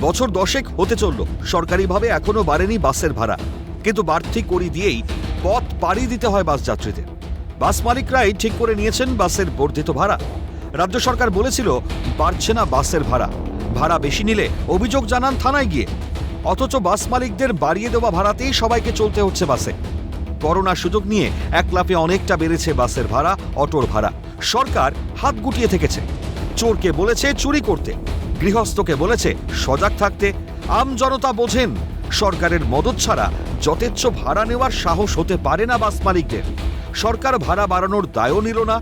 বছর দশেক হতে চলল। সরকারিভাবে এখনও বাড়েনি বাসের ভাড়া। কিন্তু বাড়তি করি দিয়েই পথ পাড়ি দিতে হয় বাস যাত্রীদের। বাস মালিকরাই ঠিক করে নিয়েছেন বাসের বর্ধিত ভাড়া। রাজ্য সরকার বলেছিল, বাড়ছে না বাসের ভাড়া। ভাড়া বেশি নিলে অভিযোগ জানান থানায় গিয়ে। অথচ বাস মালিকদের বাড়িয়ে দেওয়া ভাড়াতেই সবাইকে চলতে হচ্ছে বাসে। করোনার সুযোগ নিয়ে এক লাফে অনেকটা বেড়েছে বাসের ভাড়া, অটোর ভাড়া। সরকার হাত গুটিয়ে থেকেছে। চোরকে বলেছে চুরি করতে। গৃহস্থকে বলেছে, সজাগ থাকতে আম জনতা বোঝেন, সরকারের মদত ছাড়া যথেচ্ছ ভাড়া নেওয়ার সাহস হতে পারে না বাস মালিকদের। সরকার ভাড়া বাড়ানোর দায়ও নিল না,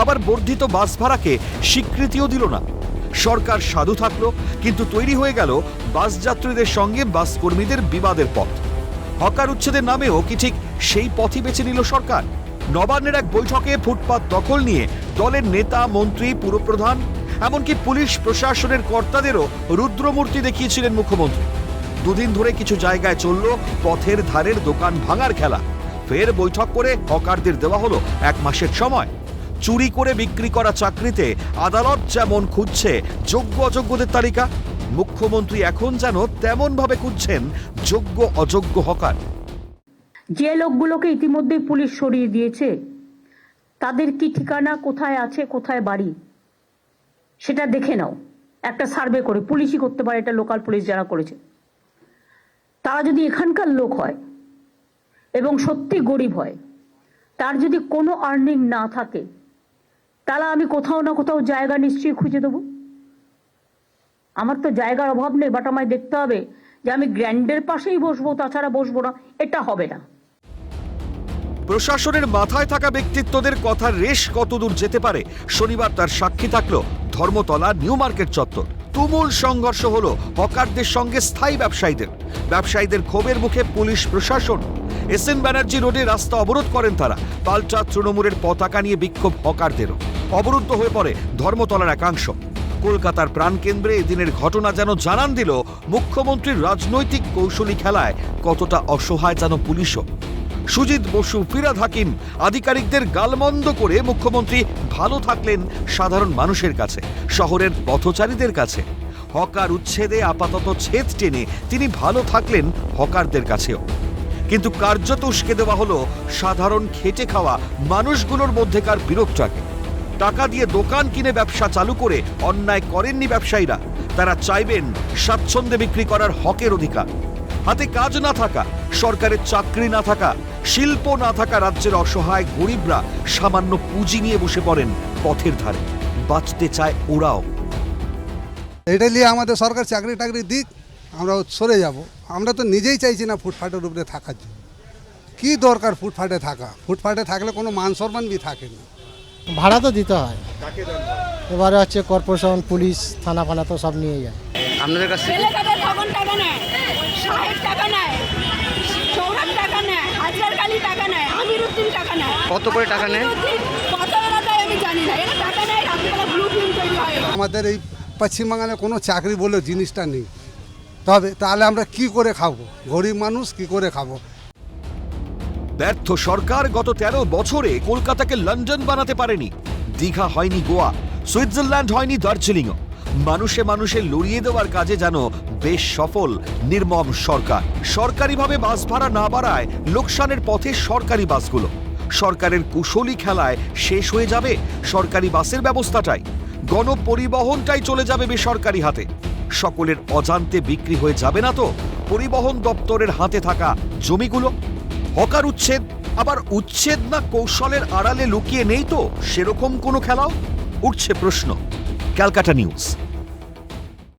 আবার বর্ধিত বাস ভাড়াকে স্বীকৃতিও দিল না। সরকার সাধু থাকল, কিন্তু তৈরি হয়ে গেল বাস যাত্রীদের সঙ্গে বাস কর্মীদের বিবাদের পথ। হকার উচ্ছেদের নামেও কি ঠিক সেই পথই বেছে নিল সরকার? নবান্নের এক বৈঠকে ফুটপাত দখল নিয়ে দলের নেতা, মন্ত্রী, পুরপ্রধান এমনকি পুলিশ প্রশাসনের কর্তাদেরও রুদ্রমূর্তি দেখিয়েছিলেন মুখ্যমন্ত্রী। দুদিন ধরে কিছু জায়গায় চলল পথের ধারের দোকান ভাঙার খেলা। ফের বৈঠক করে হকারদের দেওয়া হলো এক মাসের সময়। চুরি করে বিক্রি করা চাকরিতে আদালত যেমন খুঁজছে, যোগ্য অযোগ্যদের তালিকা। মুখ্যমন্ত্রী এখন যেন তেমন ভাবে খুঁজছেন যোগ্য অযোগ্য হকার। যে লোকগুলোকে ইতিমধ্যেই পুলিশ সরিয়ে দিয়েছে, তাদের কি ঠিকানা, কোথায় আছে, কোথায় বাড়ি? সেটা দেখে নাও। একটা সার্ভে করে, পুলিশই করতে পারে, এটা লোকাল পুলিশ যারা করেছে। তারা যদি এখানকার লোক হয় এবং সত্যি গরিব হয়, তার যদি কোনো আর্নিং না থাকে, তাহলে আমি কোথাও না কোথাও জায়গা নিশ্চয়ই খুঁজে দেবো। আমার তো জায়গার অভাব নেই বাট আমায় দেখতে হবে যে আমি গ্র্যান্ডের পাশেই বসবো, তাছাড়া বসবো না, এটা হবে না। প্রশাসনের মাথায় থাকা ব্যক্তিত্বদের কথার রেশ কতদূর যেতে পারে? শনিবার তার সাক্ষী থাকল ধর্মতলা নিউ মার্কেট চত্বর। তুমুল সংঘর্ষ হলো হকারদের সঙ্গে স্থায়ী ব্যবসায়ীদের। ব্যবসায়ীদের ক্ষোভের মুখে পুলিশ প্রশাসন। এস এন ব্যানার্জি রোডে রাস্তা অবরোধ করেন তারা। পাল্টা তৃণমূলের পতাকা নিয়ে বিক্ষোভ হকারদেরও। অবরুদ্ধ হয়ে পড়ে ধর্মতলার একাংশ। কলকাতার প্রাণকেন্দ্রে এদিনের ঘটনা যেন জানান দিল মুখ্যমন্ত্রীর রাজনৈতিক কৌশলী খেলায় কতটা অসহায় যেন পুলিশও। সুজিত বসু, ফিরাদ হাকিম আধিকারিকদের গালমন্দ করে মুখ্যমন্ত্রী ভালো থাকলেন সাধারণ মানুষের কাছে, শহরের পথচারীদের কাছে। হকার উচ্ছেদে আপাতত ছেদ টেনে তিনি ভালো থাকলেন হকারদের কাছেও। কিন্তু কার্যত উস্কে দেওয়া হলো সাধারণ খেটে খাওয়া মানুষগুলোর মধ্যেকার বিরোধটাকে টাকা দিয়ে দোকান কিনে ব্যবসা চালু করে অন্যায় করেননি ব্যবসায়ীরা। তারা চাইবেন স্বাচ্ছন্দ্যে বিক্রি করার হকের অধিকার। হাতে কাজ না থাকা, সরকারের চাকরি না থাকা শিল্প না থাকা রাজ্যের অসহায় গরিবরা সামান্য পুঁজি নিয়ে বসে পড়েন পথের ধারে। বাঁচতে চায় ওরাও। এটা নিয়ে আমাদের সরকার চাকরি টাকরি দিক আমরা সরে যাব। আমরা তো নিজেই চাইছি না ফুটফাটের উপরে থাকার জন্য। কী দরকার ফুটফাটে থাকা? ফুটফাটে থাকলে কোনো মান সম্মান বি থাকে না। ভাড়া তো দিতে হয়। এবারে হচ্ছে কর্পোরেশন পুলিশ থানা ফানা তো সব নিয়ে যায়। আপনাদের কাছ থেকে এলাকাতে তখন টাকা নেয় ষাট টাকা নেয় চৌহাট টাকা নেয় হাজার কালি টাকা নেয় আমিরুদ্দিন টাকা নেয় কত করে টাকা নেয়? আমাদের এই পশ্চিমবাংলায় কোনো চাকরি বলে জিনিসটা নেই। তবে তাহলে আমরা কি করে খাব? গরিব মানুষ কি করে খাব? ব্যর্থ সরকার গত তেরো বছরে কলকাতাকে লন্ডন বানাতে পারেনি। দীঘা হয়নি গোয়া সুইজারল্যান্ড হয়নি দার্জিলিংও। মানুষে মানুষে লড়িয়ে দেওয়ার কাজে যেন বেশ সফল নির্মম সরকার। সরকারিভাবে বাস ভাড়া না বাড়ায় লোকসানের পথে সরকারি বাসগুলো। সরকারের কুশলী খেলায় শেষ হয়ে যাবে সরকারি বাসের ব্যবস্থাটাই। গণপরিবহনটাই চলে যাবে বেসরকারি হাতে। সকলের অজান্তে বিক্রি হয়ে যাবে না তো পরিবহন দপ্তরের হাতে থাকা জমিগুলো। হকার উচ্ছেদ, আবার উচ্ছেদ না কৌশলের আড়ালে লুকিয়ে নেই তো সেরকম কোনো খেলাও? উঠছে প্রশ্ন। ক্যালকাটা নিউজ।